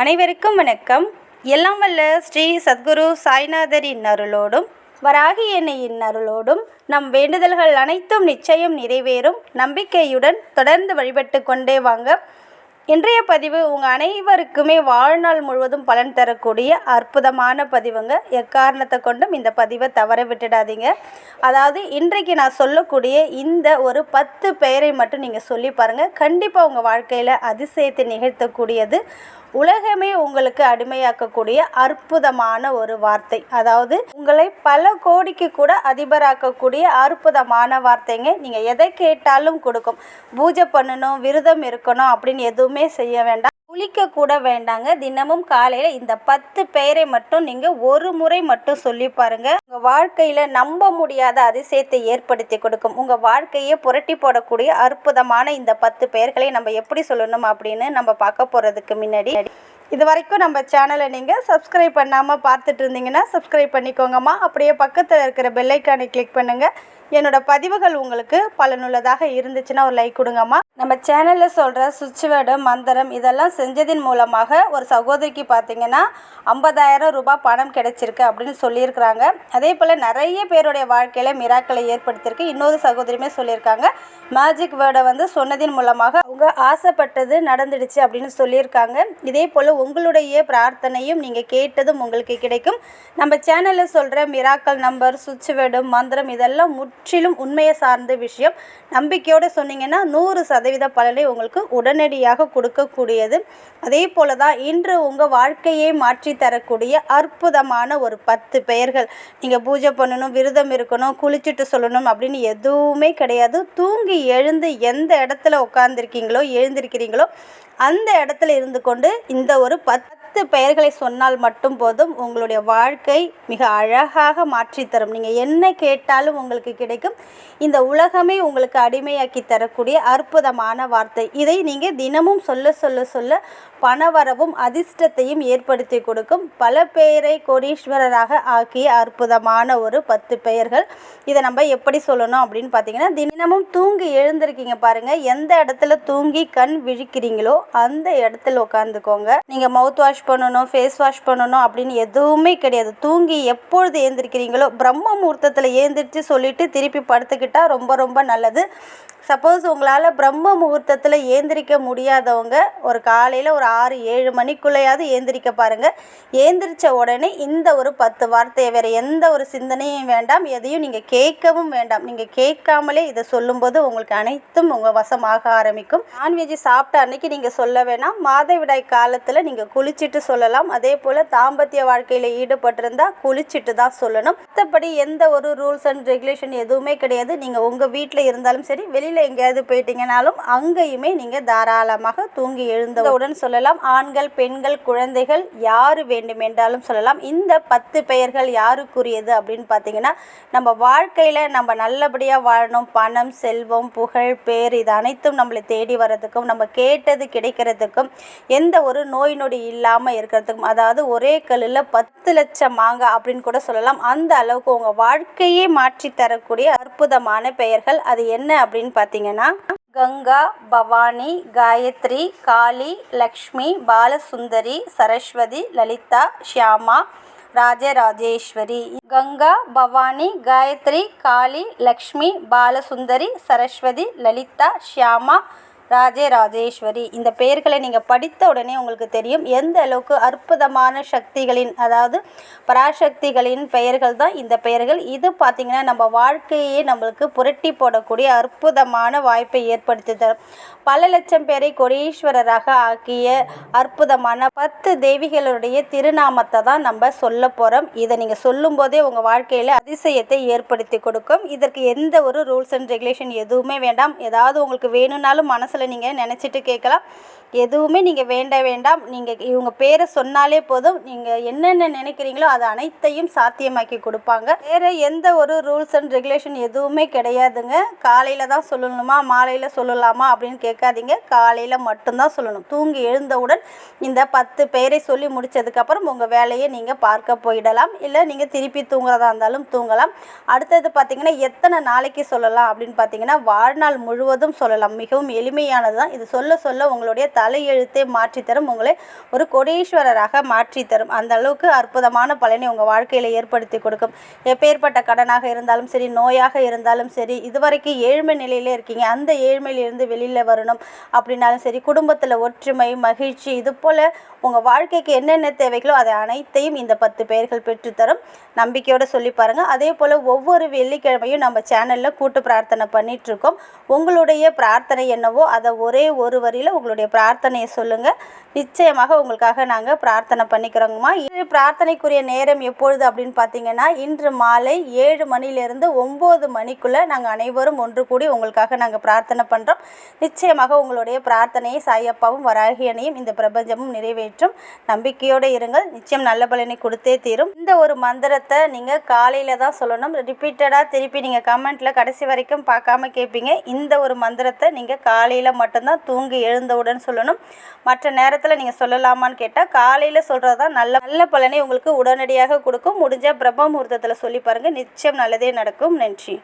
அனைவருக்கும் வணக்கம். எல்லாம் வல்ல ஸ்ரீ சத்குரு சாய்நாதரின் அருளோடும் வராகி எண்ணெயின் அருளோடும் நம் வேண்டுதல்கள் அனைத்தும் நிச்சயம் நிறைவேறும். நம்பிக்கையுடன் தொடர்ந்து வழிபட்டு கொண்டே வாங்க. இன்றைய பதிவு உங்கள் அனைவருக்குமே வாழ்நாள் முழுவதும் பலன் தரக்கூடிய அற்புதமான பதிவுங்க. எக்காரணத்தை கொண்டும் இந்த பதிவை தவற விட்டுடாதீங்க. அதாவது இன்றைக்கு நான் சொல்லக்கூடிய இந்த ஒரு பத்து பெயரை மட்டும் நீங்கள் சொல்லி பாருங்கள் கண்டிப்பாக உங்கள் வாழ்க்கையில் அதிசயத்தை நிகழ்த்தக்கூடியது உலகமே உங்களுக்கு அடிமையாக்கக்கூடிய அற்புதமான ஒரு வார்த்தை. அதாவது உங்களை பல கோடிக்கு கூட அதிபராக்கக்கூடிய அற்புதமான வார்த்தைங்க. நீங்கள் எதை கேட்டாலும் கொடுக்கும். பூஜை பண்ணணும் விரதம் இருக்கணும் அப்படின்னு எதுவுமே செய்ய வேண்டாம். குளிக்க கூட வேண்டாங்க. தினமும் காலையில் இந்த பத்து பெயரை மட்டும் நீங்கள் ஒரு முறை மட்டும் சொல்லி பாருங்கள் உங்கள் வாழ்க்கையில் நம்ப முடியாத அதிசயத்தை ஏற்படுத்தி கொடுக்கும். உங்கள் வாழ்க்கையை புரட்டி போடக்கூடிய அற்புதமான இந்த பத்து பெயர்களை நம்ம எப்படி சொல்லணும் அப்படின்னு நம்ம பார்க்க போகிறதுக்கு முன்னாடி. இது வரைக்கும் நம்ம சேனலை நீங்கள் சப்ஸ்கிரைப் பண்ணாமல் பார்த்துட்டு இருந்தீங்கன்னா சப்ஸ்கிரைப் பண்ணிக்கோங்கம்மா. அப்படியே பக்கத்தில் இருக்கிற பெல்லைக்கானை கிளிக் பண்ணுங்கள் என்னோட பதிவுகள் உங்களுக்கு பலனுள்ளதாக இருந்துச்சுன்னா ஒரு லைக் கொடுங்கம்மா. நம்ம சேனலில் சொல்கிற சுவிட்ச் வேர்டு மந்திரம் இதெல்லாம் செஞ்சதின் மூலமாக ஒரு சகோதரிக்கு பார்த்தீங்கன்னா ஐம்பதாயிரம் ரூபாய் பணம் கிடைச்சிருக்கு அப்படின்னு சொல்லியிருக்கிறாங்க. அதே போல் நிறைய பேருடைய வாழ்க்கையில் மிராக்களை ஏற்படுத்தியிருக்கு. இன்னொரு சகோதரியுமே சொல்லியிருக்காங்க. மேஜிக் வேர்டை வந்து சொன்னதின் மூலமாக அவங்க ஆசைப்பட்டது நடந்துடுச்சு அப்படின்னு சொல்லியிருக்காங்க. இதே போல் உங்களுடைய பிரார்த்தனையும் நீங்கள் கேட்டதும் உங்களுக்கு கிடைக்கும். நம்ம சேனலில் சொல்கிற மிராக்கள் நம்பர் சுவிட்ச் வேர்டு மந்திரம் இதெல்லாம் முட் முற்றிலும் உண்மையை சார்ந்த விஷயம். நம்பிக்கையோடு சொன்னீங்கன்னா நூறு சதவீத பலனை உங்களுக்கு உடனடியாக கொடுக்கக்கூடியது. அதே போல தான் இன்று உங்கள் வாழ்க்கையை மாற்றி தரக்கூடிய அற்புதமான ஒரு பத்து பெயர்கள். நீங்கள் பூஜை பண்ணணும் விரதம் இருக்கணும் குளிச்சுட்டு சொல்லணும் அப்படின்னு எதுவுமே கிடையாது. தூங்கி எழுந்து எந்த இடத்துல உட்காந்துருக்கீங்களோ எழுந்திருக்கிறீங்களோ அந்த இடத்துல இருந்து கொண்டு இந்த ஒரு பத்து பத்து பெயர்களை சொன்னால் மட்டும் போதும் உங்களுடைய வாழ்க்கை மிக அழகாக மாற்றித்தரும் நீங்கள் என்ன கேட்டாலும் உங்களுக்கு கிடைக்கும். இந்த உலகமே உங்களுக்கு அடிமையாக்கி தரக்கூடிய அற்புதமான வார்த்தை. இதை நீங்கள் தினமும் சொல்ல சொல்ல சொல்ல பணவரவும் அதிர்ஷ்டத்தையும் ஏற்படுத்தி கொடுக்கும். பல பெயரை கோடீஸ்வரராக ஆக்கிய அற்புதமான ஒரு பத்து பெயர்கள். இதை நம்ம எப்படி சொல்லணும் அப்படின்னு பார்த்தீங்கன்னா தினமும் தூங்கி எழுந்திருக்கீங்க பாருங்கள் எந்த இடத்துல தூங்கி கண் விழிக்கிறீங்களோ அந்த இடத்துல உட்காந்துக்கோங்க நீங்கள் மவுத் வாஷ் பண்ணணும் ஃபேஸ் வாஷ் பண்ணணும் அப்படின்னு எதுவுமே கிடையாது. தூங்கி எப்பொழுது ஏந்திருக்கிறீங்களோ பிரம்ம முகூர்த்தத்தில் ஏந்திரிச்சு சொல்லிவிட்டு திருப்பி படுத்துக்கிட்டால் ரொம்ப ரொம்ப நல்லது. சப்போஸ் உங்களால் பிரம்ம முகூர்த்தத்தில் ஏந்திரிக்க முடியாதவங்க ஒரு காலையில் ஒரு ஆறு ஏழு மணிக்குள்ளேயாவது ஏந்திரிக்க பாருங்கள் ஏந்திரிச்ச உடனே இந்த ஒரு பத்து வார்த்தையை வேறு எந்த ஒரு சிந்தனையும் வேண்டாம் எதையும் நீங்கள் கேட்கவும் வேண்டாம். நீங்கள் கேட்காமலே இதை சொல்லும்போது உங்களுக்கு அனைத்தும் உங்கள் வசமாக ஆரம்பிக்கும். நான்வெஜ் சாப்பிட்ட அன்னைக்கு நீங்கள் சொல்ல வேணாம். மாதவிடாய் காலத்தில் நீங்கள் குளிச்சுட்டு சொல்லலாம். அதே போல் தாம்பத்திய வாழ்க்கையில் ஈடுபட்டிருந்தால் குளிச்சுட்டு தான் சொல்லணும். மற்றபடி எந்த ஒரு ரூல்ஸ் அண்ட் ரெகுலேஷன் எதுவுமே கிடையாது. நீங்கள் உங்கள் வீட்டில் இருந்தாலும் சரி வெளியில் எங்கேயாவது போயிட்டீங்கனாலும் அங்கேயுமே நீங்கள் தாராளமாக தூங்கி எழுந்தவுடன் சொல்லலாம். ஆண்கள் பெண்கள் குழந்தைகள் யார் வேண்டுமென்றாலும் சொல்லலாம். இந்த பத்து பெயர்கள் யாருக்குரியது அப்படின்னு பார்த்தீங்கன்னா நம்ம வாழ்க்கையில் நம்ம நல்லபடியாக வாழணும். பணம் செல்வம் புகழ் பேர் இது அனைத்தும் நம்மளை தேடி வர்றதுக்கும் நம்ம கேட்டது கிடைக்கிறதுக்கும் எந்த ஒரு நோய் நொடி இல்லாமல் இருக்கிறதுக்கும் அதாவது ஒரே கல்லில் பத்து லட்சம் மாங்காய் அப்படின்னு கூட சொல்லலாம். அந்த அளவுக்கு உங்கள் வாழ்க்கையே மாற்றி தரக்கூடிய அற்புதமான பெயர்கள் அது என்ன அப்படின்னு பார்த்தீங்கன்னா கங்கா பவானி காயத்ரி காளி லக்ஷ்மி பாலசுந்தரி சரஸ்வதி லலிதா ஷியாமா ராஜராஜேஸ்வரி. கங்கா பவானி காயத்ரி காளி லக்ஷ்மி பாலசுந்தரி சரஸ்வதி லலிதா ஷியாமா ராஜராஜேஸ்வரி இந்த பெயர்களை நீங்கள் படித்த உடனே உங்களுக்கு தெரியும். எந்த அளவுக்கு அற்புதமான சக்திகளின் அதாவது பராசக்திகளின் பெயர்கள் தான் இந்த பெயர்கள். இது பார்த்திங்கன்னா நம்ம வாழ்க்கையே நம்மளுக்கு புரட்டி போடக்கூடிய அற்புதமான வாய்ப்பை ஏற்படுத்தி தரும் பல லட்சம் பேரை கொடீஸ்வரராக ஆக்கிய அற்புதமான பத்து தேவிகளுடைய திருநாமத்தை தான் நம்ம சொல்ல போகிறோம் இதை நீங்கள் சொல்லும்போதே உங்கள் வாழ்க்கையில் அதிசயத்தை ஏற்படுத்தி கொடுக்கும். இதற்கு எந்த ஒரு ரூல்ஸ் அண்ட் ரெகுலேஷன் எதுவுமே வேண்டாம். ஏதாவது உங்களுக்கு வேணும்னாலும் மனசு மனசில் நீங்கள் நினச்சிட்டு கேட்கலாம். எதுவுமே நீங்கள் வேண்ட வேண்டாம் நீங்கள் இவங்க பேரை சொன்னாலே போதும். நீங்கள் என்னென்ன நினைக்கிறீங்களோ அது அனைத்தையும் சாத்தியமாக்கி கொடுப்பாங்க. வேறு எந்த ஒரு ரூல்ஸ் அண்ட் ரெகுலேஷன் எதுவுமே கிடையாதுங்க. காலையில் தான் சொல்லணுமா மாலையில் சொல்லலாமா அப்படின்னு கேட்காதீங்க. காலையில் மட்டும்தான் சொல்லணும். தூங்கி எழுந்தவுடன் இந்த பத்து பேரை சொல்லி முடித்ததுக்கப்புறம் உங்கள் வேலையை நீங்கள் பார்க்க போயிடலாம். இல்லை நீங்கள் திருப்பி தூங்குறதா இருந்தாலும் தூங்கலாம். அடுத்தது பார்த்திங்கன்னா எத்தனை நாளைக்கு சொல்லலாம் அப்படின்னு பார்த்தீங்கன்னா வாழ்நாள் முழுவதும் சொல்லலாம். மிகவும் எளிமை எளிமையானது தான் இது சொல்ல சொல்ல உங்களுடைய தலையெழுத்தே மாற்றித்தரும். உங்களை ஒரு கொடீஸ்வரராக மாற்றித்தரும். அந்த அளவுக்கு அற்புதமான பலனை உங்கள் வாழ்க்கையில் ஏற்படுத்தி கொடுக்கும். எப்பேற்பட்ட கடனாக இருந்தாலும் சரி நோயாக இருந்தாலும் சரி இதுவரைக்கும் ஏழ்மை நிலையிலே இருக்கீங்க. அந்த ஏழ்மையிலிருந்து வெளியில் வரணும் அப்படின்னாலும் சரி குடும்பத்தில் ஒற்றுமை மகிழ்ச்சி இது போல் உங்கள் வாழ்க்கைக்கு என்னென்ன தேவைகளோ அதை அனைத்தையும் இந்த பத்து பெயர்கள் பெற்றுத்தரும். நம்பிக்கையோடு சொல்லி பாருங்கள் அதே போல் ஒவ்வொரு வெள்ளிக்கிழமையும் நம்ம சேனலில் கூட்டு பிரார்த்தனை பண்ணிகிட்ருக்கோம் உங்களுடைய பிரார்த்தனை என்னவோ அதை ஒரே ஒரு வரியில் உங்களுடைய பிரார்த்தனையை சொல்லுங்கள் நிச்சயமாக உங்களுக்காக நாங்கள் பிரார்த்தனை பண்ணிக்கிறோங்கம்மா. இது பிரார்த்தனைக்குரிய நேரம் எப்பொழுது அப்படின்னு பார்த்தீங்கன்னா இன்று மாலை ஏழு மணிலேருந்து ஒம்பது மணிக்குள்ளே நாங்கள் அனைவரும் ஒன்று கூடி உங்களுக்காக நாங்கள் பிரார்த்தனை பண்ணுறோம் நிச்சயமாக உங்களுடைய பிரார்த்தனையை சாயப்பாவும் வராகியனையும் இந்த பிரபஞ்சமும் நிறைவேற்றும். நம்பிக்கையோடு இருங்கள். நிச்சயம் நல்ல பலனை கொடுத்தே தீரும். இந்த ஒரு மந்திரத்தை நீங்கள் காலையில் தான் சொல்லணும். ரிப்பீட்டடாக திருப்பி நீங்கள் கமெண்ட்டில் கடைசி வரைக்கும் பார்க்காம கேட்பீங்க இந்த ஒரு மந்திரத்தை நீங்கள் காலையில் மட்டும்தான் தூங்கி எழுந்தவுடன் சொல்லணும். மற்ற நேரத்தில் நீங்கள் சொல்லலாமான்னு கேட்டால் காலையில் சொல்கிறது தான் நல்ல நல்ல பலனை உங்களுக்கு உடனடியாக கொடுக்கும். முடிஞ்சால் பிரம்ம முகூர்த்தத்தில் சொல்லி பாருங்கள் நிச்சயம் நல்லதே நடக்கும். நன்றி.